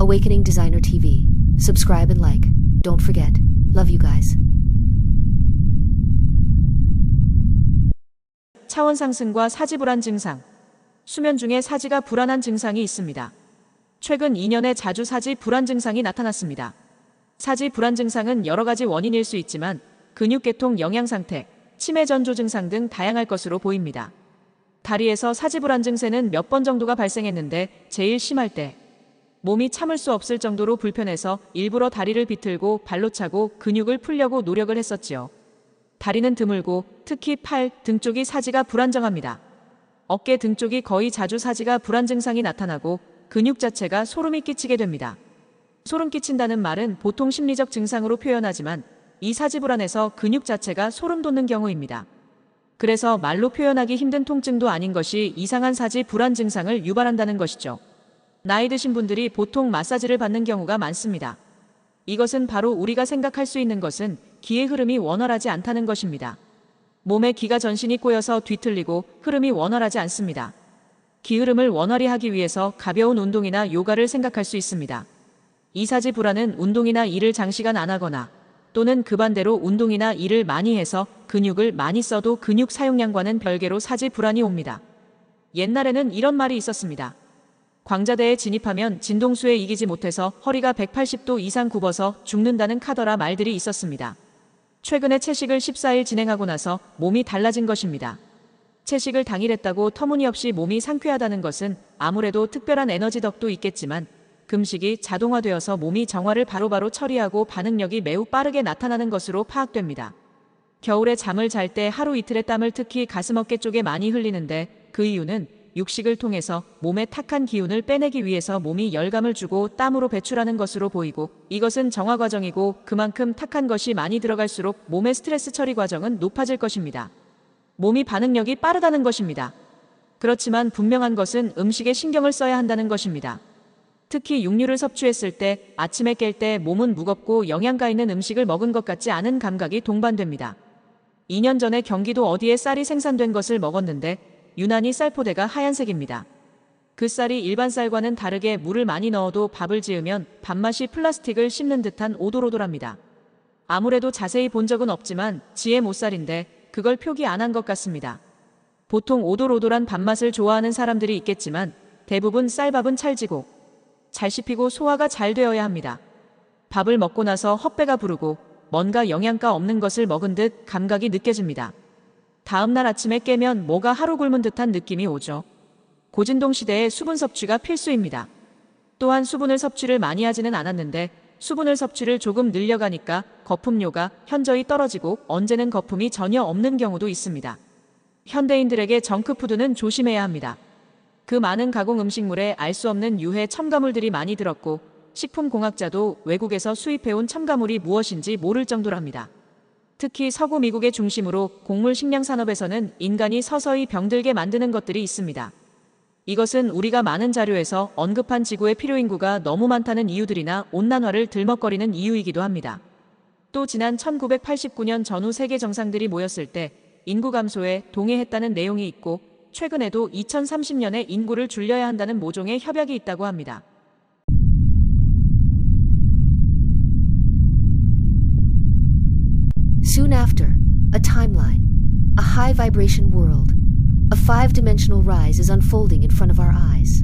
Awakening Designer TV. Subscribe and like. Don't forget. Love you guys. 차원 상승과 사지 불안 증상. 수면 중에 사지가 불안한 증상이 있습니다. 최근 2년에 자주 사지 불안 증상이 나타났습니다. 사지 불안 증상은 여러 가지 원인일 수 있지만 근육계통 영양 상태, 치매 전조 증상 등 다양할 것으로 보입니다. 다리에서 사지 불안 증세는 몇 번 정도가 발생했는데 제일 심할 때 몸이 참을 수 없을 정도로 불편해서 일부러 다리를 비틀고 발로 차고 근육을 풀려고 노력을 했었지요. 다리는 드물고 특히 팔, 등 쪽이 사지가 불안정합니다. 어깨 등 쪽이 거의 자주 사지가 불안 증상이 나타나고 근육 자체가 소름이 끼치게 됩니다. 소름 끼친다는 말은 보통 심리적 증상으로 표현하지만 이 사지 불안에서 근육 자체가 소름 돋는 경우입니다. 그래서 말로 표현하기 힘든 통증도 아닌 것이 이상한 사지 불안 증상을 유발한다는 것이죠. 나이 드신 분들이 보통 마사지를 받는 경우가 많습니다. 이것은 바로 우리가 생각할 수 있는 것은 기의 흐름이 원활하지 않다는 것입니다. 몸에 기가 전신이 꼬여서 뒤틀리고 흐름이 원활하지 않습니다. 기 흐름을 원활히 하기 위해서 가벼운 운동이나 요가를 생각할 수 있습니다. 이사지 불안은 운동이나 일을 장시간 안 하거나 또는 그 반대로 운동이나 일을 많이 해서 근육을 많이 써도 근육 사용량과는 별개로 사지 불안이 옵니다. 옛날에는 이런 말이 있었습니다. 광자대에 진입하면 진동수에 이기지 못해서 허리가 180도 이상 굽어서 죽는다는 카더라 말들이 있었습니다. 최근에 채식을 14일 진행하고 나서 몸이 달라진 것입니다. 채식을 당일했다고 터무니없이 몸이 상쾌하다는 것은 아무래도 특별한 에너지 덕도 있겠지만 금식이 자동화되어서 몸이 정화를 바로바로 처리하고 반응력이 매우 빠르게 나타나는 것으로 파악됩니다. 겨울에 잠을 잘 때 하루 이틀의 땀을 특히 가슴 어깨 쪽에 많이 흘리는데 그 이유는 육식을 통해서 몸의 탁한 기운을 빼내기 위해서 몸이 열감을 주고 땀으로 배출하는 것으로 보이고 이것은 정화 과정이고 그만큼 탁한 것이 많이 들어갈수록 몸의 스트레스 처리 과정은 높아질 것입니다. 몸이 반응력이 빠르다는 것입니다. 그렇지만 분명한 것은 음식에 신경을 써야 한다는 것입니다. 특히 육류를 섭취했을 때 아침에 깰 때 몸은 무겁고 영양가 있는 음식을 먹은 것 같지 않은 감각이 동반됩니다. 2년 전에 경기도 어디에 쌀이 생산된 것을 먹었는데 유난히 쌀포대가 하얀색입니다. 그 쌀이 일반 쌀과는 다르게 물을 많이 넣어도 밥을 지으면 밥맛이 플라스틱을 씹는 듯한 오돌오돌합니다. 아무래도 자세히 본 적은 없지만 지혜 못살인데 그걸 표기 안 한 것 같습니다. 보통 오돌오돌한 밥맛을 좋아하는 사람들이 있겠지만 대부분 쌀밥은 찰지고 잘 씹히고 소화가 잘 되어야 합니다. 밥을 먹고 나서 헛배가 부르고 뭔가 영양가 없는 것을 먹은 듯 감각이 느껴집니다. 다음날 아침에 깨면 뭐가 하루 굶은 듯한 느낌이 오죠. 고진동 시대에 수분 섭취가 필수입니다. 또한 수분을 섭취를 많이 하지는 않았는데 수분을 섭취를 조금 늘려가니까 거품료가 현저히 떨어지고 언제는 거품이 전혀 없는 경우도 있습니다. 현대인들에게 정크푸드는 조심해야 합니다. 그 많은 가공 음식물에 알 수 없는 유해 첨가물들이 많이 들었고 식품공학자도 외국에서 수입해온 첨가물이 무엇인지 모를 정도랍니다. 특히 서구 미국의 중심으로 곡물 식량 산업에서는 인간이 서서히 병들게 만드는 것들이 있습니다. 이것은 우리가 많은 자료에서 언급한 지구의 필요 인구가 너무 많다는 이유들이나 온난화를 들먹거리는 이유이기도 합니다. 또 지난 1989년 전후 세계 정상들이 모였을 때 인구 감소에 동의했다는 내용이 있고 최근에도 2030년에 인구를 줄여야 한다는 모종의 협약이 있다고 합니다. Soon after, a timeline, a high vibration world, a five dimensional rise is unfolding in front of our eyes.